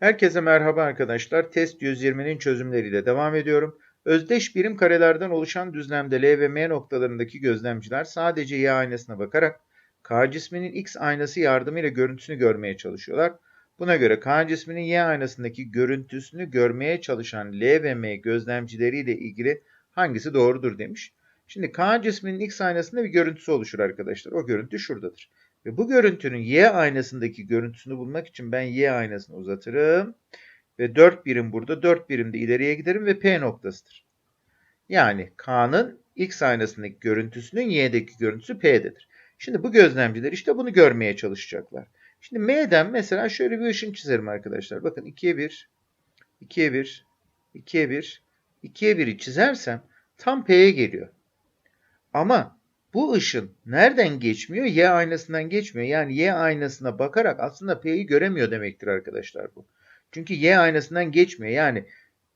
Herkese merhaba arkadaşlar. Test 120'nin çözümleriyle devam ediyorum. Özdeş birim karelerden oluşan düzlemde L ve M noktalarındaki gözlemciler sadece Y aynasına bakarak K cisminin X aynası yardımıyla görüntüsünü görmeye çalışıyorlar. Buna göre K cisminin Y aynasındaki görüntüsünü görmeye çalışan L ve M gözlemcileriyle ilgili hangisi doğrudur demiş. Şimdi K cisminin X aynasında bir görüntüsü oluşur arkadaşlar. O görüntü şuradadır. Ve bu görüntünün y aynasındaki görüntüsünü bulmak için ben y aynasını uzatırım. Ve 4 birim burada, 4 birim de ileriye giderim ve P noktasıdır. Yani K'nın X aynasındaki görüntüsünün Y'deki görüntüsü P'dedir. Şimdi bu gözlemciler işte bunu görmeye çalışacaklar. Şimdi M'den mesela şöyle bir ışın çizerim arkadaşlar. Bakın 2'ye 1, 2'ye 1, 2'ye 1, 2'ye 1'i çizersem tam P'ye geliyor. Ama bu ışın nereden geçmiyor? Y aynasından geçmiyor. Yani Y aynasına bakarak aslında P'yi göremiyor demektir arkadaşlar bu. Çünkü Y aynasından geçmiyor. Yani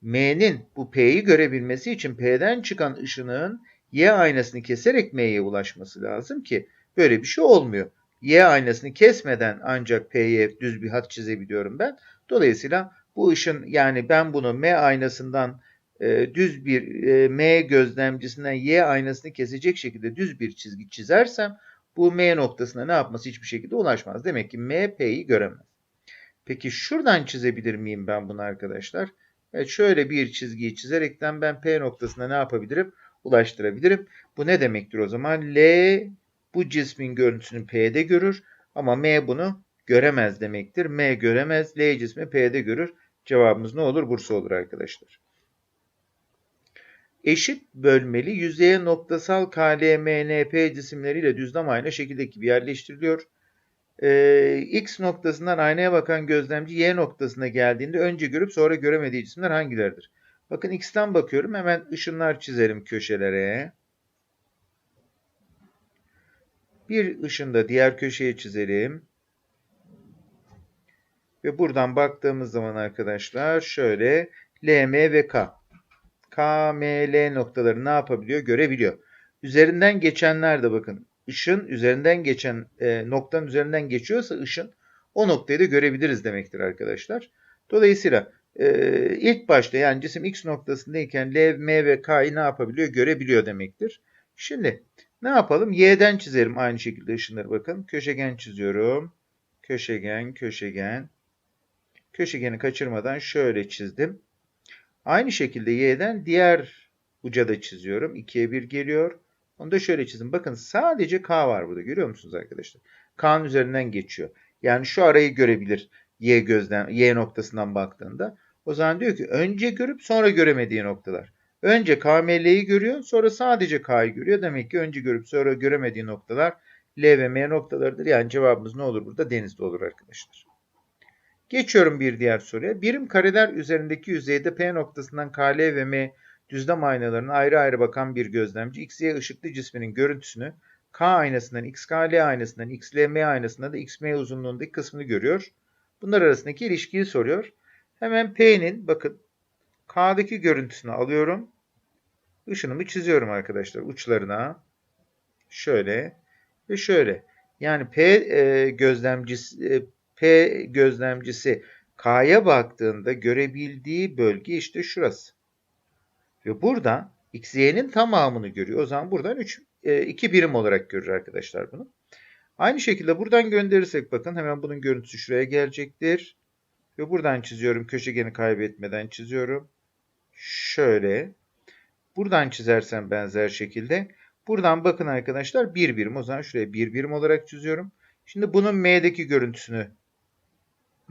M'nin bu P'yi görebilmesi için P'den çıkan ışının Y aynasını keserek M'ye ulaşması lazım ki böyle bir şey olmuyor. Y aynasını kesmeden ancak P'ye düz bir hat çizebiliyorum ben. Dolayısıyla bu ışın yani ben bunu M aynasından e, düz bir e, M gözlemcisinden Y aynasını kesecek şekilde düz bir çizgi çizersem bu M noktasına ne yapması hiçbir şekilde ulaşmaz. Demek ki M P'yi göremez. Peki şuradan çizebilir miyim ben bunu arkadaşlar? Evet şöyle bir çizgiyi çizerekten ben P noktasına ne yapabilirim? Ulaştırabilirim. Bu ne demektir o zaman? L bu cismin görüntüsünü P'de görür ama M bunu göremez demektir. M göremez, L cismi P'de görür. Cevabımız ne olur? Bursa olur arkadaşlar eşit bölmeli yüzeye noktasal KLMNP cisimleriyle düzlem aynı şekildeki gibi yerleştiriliyor. Ee, X noktasından aynaya bakan gözlemci Y noktasına geldiğinde önce görüp sonra göremediği cisimler hangileridir? Bakın X'ten bakıyorum. Hemen ışınlar çizerim köşelere. Bir ışın da diğer köşeye çizelim. Ve buradan baktığımız zaman arkadaşlar şöyle LM ve K. K, M, L noktaları ne yapabiliyor? Görebiliyor. Üzerinden geçenler de bakın. Işın üzerinden geçen e, noktanın üzerinden geçiyorsa ışın o noktayı da görebiliriz demektir arkadaşlar. Dolayısıyla e, ilk başta yani cisim X noktasındayken L, M ve K'yı ne yapabiliyor? Görebiliyor demektir. Şimdi ne yapalım? Y'den çizerim aynı şekilde ışınları bakın. Köşegen çiziyorum. Köşegen, köşegen. Köşegeni kaçırmadan şöyle çizdim. Aynı şekilde y'den diğer uca da çiziyorum. 2'ye 1 geliyor. Onu da şöyle çizin. Bakın sadece k var burada. Görüyor musunuz arkadaşlar? K'nın üzerinden geçiyor. Yani şu arayı görebilir y gözden y noktasından baktığında. O zaman diyor ki önce görüp sonra göremediği noktalar. Önce KML'yi görüyor, sonra sadece K'yı görüyor. Demek ki önce görüp sonra göremediği noktalar L ve M noktalarıdır. Yani cevabımız ne olur burada? Denizde olur arkadaşlar. Geçiyorum bir diğer soruya. Birim kareler üzerindeki yüzeyde P noktasından KL ve M düzlem aynalarına ayrı ayrı bakan bir gözlemci XY ışıklı cisminin görüntüsünü K aynasından XKL aynasından XLM aynasından da XM uzunluğundaki kısmını görüyor. Bunlar arasındaki ilişkiyi soruyor. Hemen P'nin bakın K'daki görüntüsünü alıyorum. Işınımı çiziyorum arkadaşlar uçlarına. Şöyle ve şöyle. Yani P e, gözlemcisi e, P gözlemcisi K'ya baktığında görebildiği bölge işte şurası. Ve burada XY'nin tamamını görüyor. O zaman buradan 3, 2 e, birim olarak görür arkadaşlar bunu. Aynı şekilde buradan gönderirsek bakın hemen bunun görüntüsü şuraya gelecektir. Ve buradan çiziyorum. Köşegeni kaybetmeden çiziyorum. Şöyle. Buradan çizersem benzer şekilde. Buradan bakın arkadaşlar bir birim. O zaman şuraya bir birim olarak çiziyorum. Şimdi bunun M'deki görüntüsünü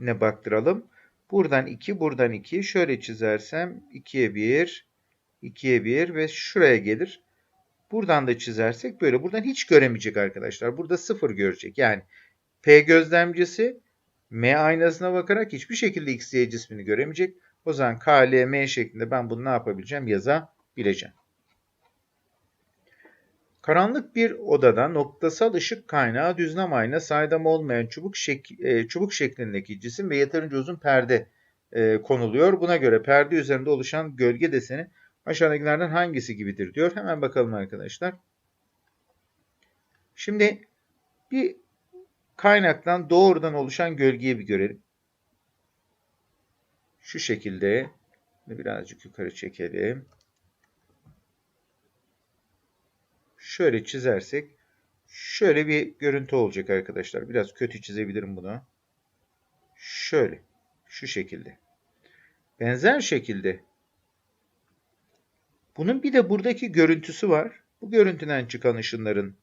ne baktıralım. Buradan 2, buradan 2. Şöyle çizersem 2'ye 1, 2'ye 1 ve şuraya gelir. Buradan da çizersek böyle. Buradan hiç göremeyecek arkadaşlar. Burada 0 görecek. Yani P gözlemcisi M aynasına bakarak hiçbir şekilde X, Y cismini göremeyecek. O zaman K, L, M şeklinde ben bunu ne yapabileceğim? Yazabileceğim. Karanlık bir odada noktasal ışık kaynağı düzlem ayna saydam olmayan çubuk, şek e, çubuk şeklindeki cisim ve yeterince uzun perde e, konuluyor. Buna göre perde üzerinde oluşan gölge deseni aşağıdakilerden hangisi gibidir diyor. Hemen bakalım arkadaşlar. Şimdi bir kaynaktan doğrudan oluşan gölgeyi bir görelim. Şu şekilde birazcık yukarı çekelim. Şöyle çizersek şöyle bir görüntü olacak arkadaşlar. Biraz kötü çizebilirim bunu. Şöyle. Şu şekilde. Benzer şekilde bunun bir de buradaki görüntüsü var. Bu görüntüden çıkan ışınların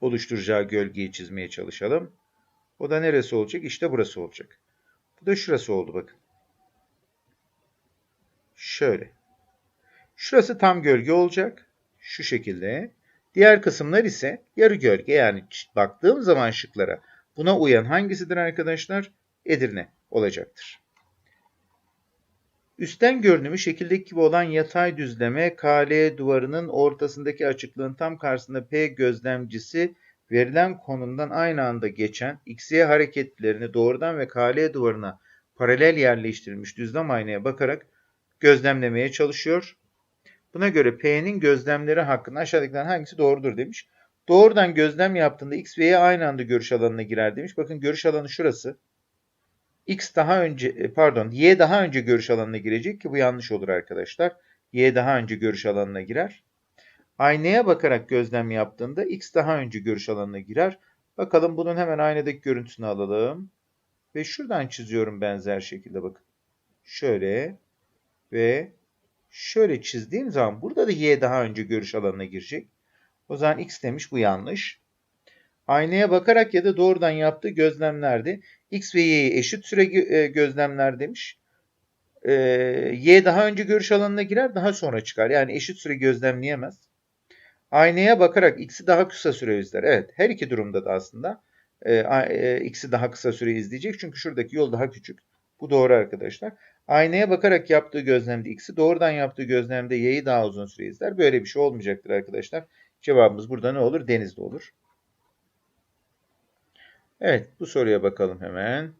oluşturacağı gölgeyi çizmeye çalışalım. O da neresi olacak? İşte burası olacak. Bu da şurası oldu bakın. Şöyle. Şurası tam gölge olacak. Şu şekilde. Diğer kısımlar ise yarı gölge. Yani baktığım zaman şıklara buna uyan hangisidir arkadaşlar? Edirne olacaktır. Üstten görünümü şekildeki gibi olan yatay düzleme KL duvarının ortasındaki açıklığın tam karşısında P gözlemcisi verilen konumdan aynı anda geçen XY hareketlerini doğrudan ve KL duvarına paralel yerleştirilmiş düzlem aynaya bakarak gözlemlemeye çalışıyor. Buna göre P'nin gözlemleri hakkında aşağıdakilerden hangisi doğrudur demiş. Doğrudan gözlem yaptığında X ve Y aynı anda görüş alanına girer demiş. Bakın görüş alanı şurası. X daha önce e, pardon Y daha önce görüş alanına girecek ki bu yanlış olur arkadaşlar. Y daha önce görüş alanına girer. Aynaya bakarak gözlem yaptığında X daha önce görüş alanına girer. Bakalım bunun hemen aynadaki görüntüsünü alalım. Ve şuradan çiziyorum benzer şekilde bakın. Şöyle ve şöyle çizdiğim zaman burada da Y daha önce görüş alanına girecek. O zaman X demiş bu yanlış. Aynaya bakarak ya da doğrudan yaptığı gözlemlerde X ve Y'yi eşit süre e, gözlemler demiş. Ee, y daha önce görüş alanına girer daha sonra çıkar. Yani eşit süre gözlemleyemez. Aynaya bakarak X'i daha kısa süre izler. Evet her iki durumda da aslında e, e, X'i daha kısa süre izleyecek. Çünkü şuradaki yol daha küçük. Bu doğru arkadaşlar. Aynaya bakarak yaptığı gözlemde X'i doğrudan yaptığı gözlemde Y'yi daha uzun süre izler. Böyle bir şey olmayacaktır arkadaşlar. Cevabımız burada ne olur? Denizde olur. Evet bu soruya bakalım hemen.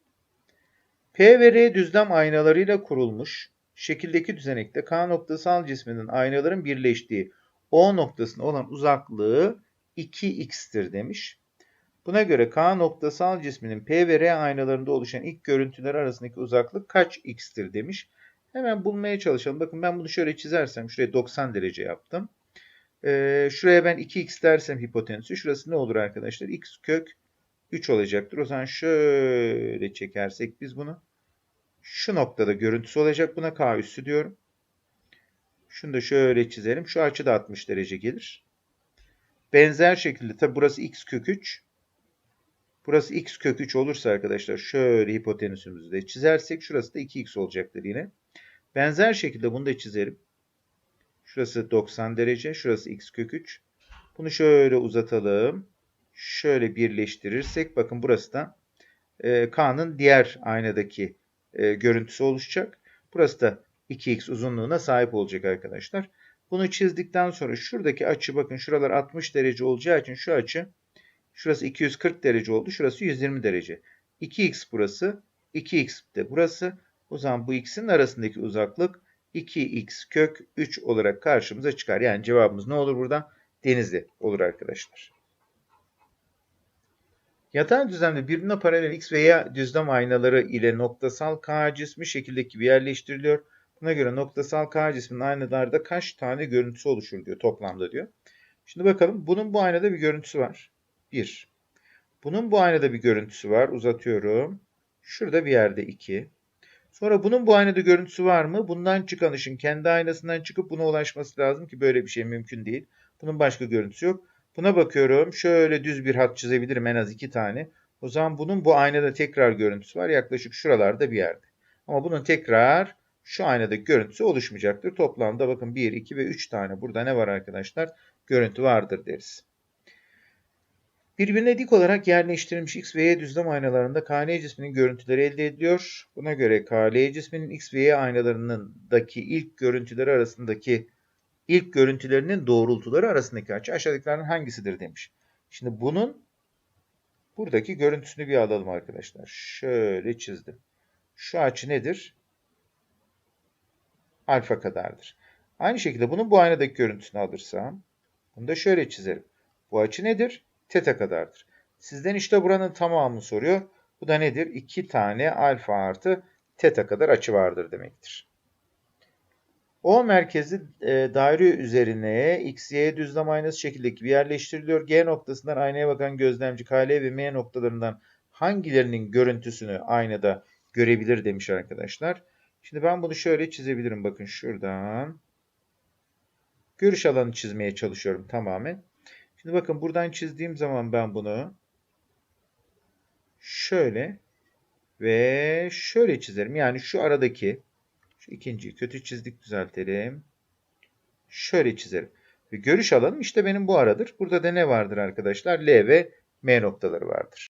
P ve R düzlem aynalarıyla kurulmuş şekildeki düzenekte K noktasal cisminin aynaların birleştiği O noktasına olan uzaklığı 2x'tir demiş. Buna göre K noktasal cisminin P ve R aynalarında oluşan ilk görüntüler arasındaki uzaklık kaç x'tir demiş. Hemen bulmaya çalışalım. Bakın ben bunu şöyle çizersem şuraya 90 derece yaptım. Ee, şuraya ben 2x dersem hipotenüsü şurası ne olur arkadaşlar? x kök 3 olacaktır. O zaman şöyle çekersek biz bunu. Şu noktada görüntüsü olacak. Buna K üssü diyorum. Şunu da şöyle çizelim. Şu açı da 60 derece gelir. Benzer şekilde tabi burası x kök 3. Burası x kök 3 olursa arkadaşlar şöyle hipotenüsümüzü de çizersek şurası da 2x olacaktır yine. Benzer şekilde bunu da çizerim. Şurası 90 derece. Şurası x kök 3. Bunu şöyle uzatalım şöyle birleştirirsek bakın burası da e, K'nın diğer aynadaki e, görüntüsü oluşacak. Burası da 2x uzunluğuna sahip olacak arkadaşlar. Bunu çizdikten sonra şuradaki açı bakın şuralar 60 derece olacağı için şu açı şurası 240 derece oldu. Şurası 120 derece. 2x burası 2x de burası. O zaman bu x'in arasındaki uzaklık 2x kök 3 olarak karşımıza çıkar. Yani cevabımız ne olur burada? Denizli olur arkadaşlar. Yatay düzlemde birbirine paralel x ve y düzlem aynaları ile noktasal k cismi şekildeki gibi yerleştiriliyor. Buna göre noktasal k cismin aynalarda kaç tane görüntüsü oluşur diyor toplamda diyor. Şimdi bakalım bunun bu aynada bir görüntüsü var. 1. Bunun bu aynada bir görüntüsü var. Uzatıyorum. Şurada bir yerde 2. Sonra bunun bu aynada görüntüsü var mı? Bundan çıkan ışın kendi aynasından çıkıp buna ulaşması lazım ki böyle bir şey mümkün değil. Bunun başka görüntüsü yok. Buna bakıyorum. Şöyle düz bir hat çizebilirim en az iki tane. O zaman bunun bu aynada tekrar görüntüsü var. Yaklaşık şuralarda bir yerde. Ama bunun tekrar şu aynadaki görüntüsü oluşmayacaktır. Toplamda bakın 1, 2 ve 3 tane burada ne var arkadaşlar? Görüntü vardır deriz. Birbirine dik olarak yerleştirilmiş X ve Y düzlem aynalarında KL cisminin görüntüleri elde ediliyor. Buna göre KL cisminin X ve Y aynalarındaki ilk görüntüleri arasındaki ilk görüntülerinin doğrultuları arasındaki açı aşağıdakilerden hangisidir demiş. Şimdi bunun buradaki görüntüsünü bir alalım arkadaşlar. Şöyle çizdim. Şu açı nedir? Alfa kadardır. Aynı şekilde bunun bu aynadaki görüntüsünü alırsam bunu da şöyle çizerim. Bu açı nedir? Teta kadardır. Sizden işte buranın tamamını soruyor. Bu da nedir? 2 tane alfa artı Teta kadar açı vardır demektir. O merkezi e, daire üzerine x, y düzlem aynası şekildeki gibi yerleştiriliyor. G noktasından aynaya bakan gözlemci KL ve M noktalarından hangilerinin görüntüsünü aynada görebilir demiş arkadaşlar. Şimdi ben bunu şöyle çizebilirim. Bakın şuradan. Görüş alanı çizmeye çalışıyorum tamamen. Şimdi bakın buradan çizdiğim zaman ben bunu şöyle ve şöyle çizerim. Yani şu aradaki şu ikinciyi kötü çizdik düzeltelim. Şöyle çizerim. Ve görüş alanım işte benim bu aradır. Burada da ne vardır arkadaşlar? L ve M noktaları vardır.